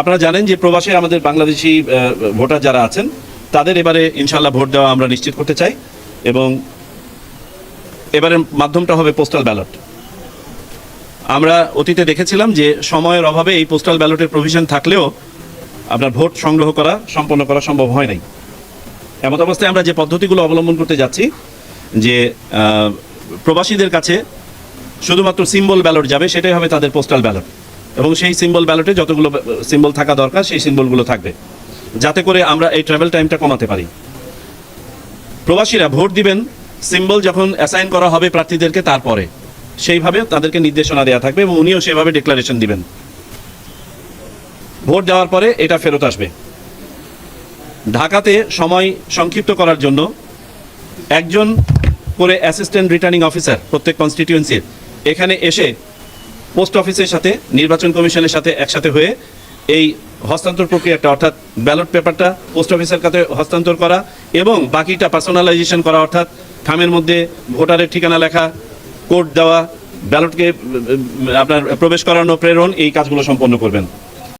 আপনারা জানেন যে প্রবাসে আমাদের বাংলাদেশি ভোটার যারা আছেন, তাদের এবারে ইনশাল্লাহ ভোট দেওয়া আমরা নিশ্চিত করতে চাই এবং এবারের মাধ্যমটা হবে পোস্টাল ব্যালট আমরা অতীতে দেখেছিলাম যে সময়ের অভাবে এই পোস্টাল ব্যালটের প্রভিশন থাকলেও আপনার ভোট সংগ্রহ করা, সম্পন্ন করা সম্ভব হয় নাই। এমত অবস্থায় আমরা যে পদ্ধতিগুলো অবলম্বন করতে যাচ্ছি, যে প্রবাসীদের কাছে শুধুমাত্র সিম্বল ব্যালট যাবে, সেটাই হবে তাদের পোস্টাল ব্যালট এবং সেই সিম্বল ব্যালটে যতগুলো সিম্বল থাকা দরকার, সেই সিম্বলগুলো থাকবে। যাতে করে আমরা এই ট্রাভেল টাইমটা কমাতে পারি। প্রবাসীরা ভোট দিবেন সিম্বল যখন অ্যাসাইন করা হবে প্রার্থীদেরকে তারপরে। সেইভাবে তাদেরকে নির্দেশনা দেওয়া থাকবে এবং উনিও সেভাবে ডিক্লারেশন দিবেন। ভোট দেওয়ার পরে এটা ফেরত আসবে। ঢাকাতে সময় সংক্ষিপ্ত করার জন্য একজন করে অ্যাসিস্ট্যান্ট রিটার্নিং অফিসার প্রত্যেক কনস্টিটিউয়েন্সির এখানে এসে পোস্ট অফিসের সাথে, নির্বাচন কমিশনের সাথে একসাথে হয়ে এই হস্তান্তর প্রক্রিয়াটা অর্থাৎ ব্যালট পেপারটা পোস্ট অফিসের কাছে হস্তান্তর করা এবং বাকিটা পার্সোনালাইজেশন করা, অর্থাৎ খামের মধ্যে ভোটারের ঠিকানা লেখা, কোড দেওয়া, ব্যালটকে আপনার প্রবেশ করানো, প্রেরণ, এই কাজগুলো সম্পন্ন করবেন।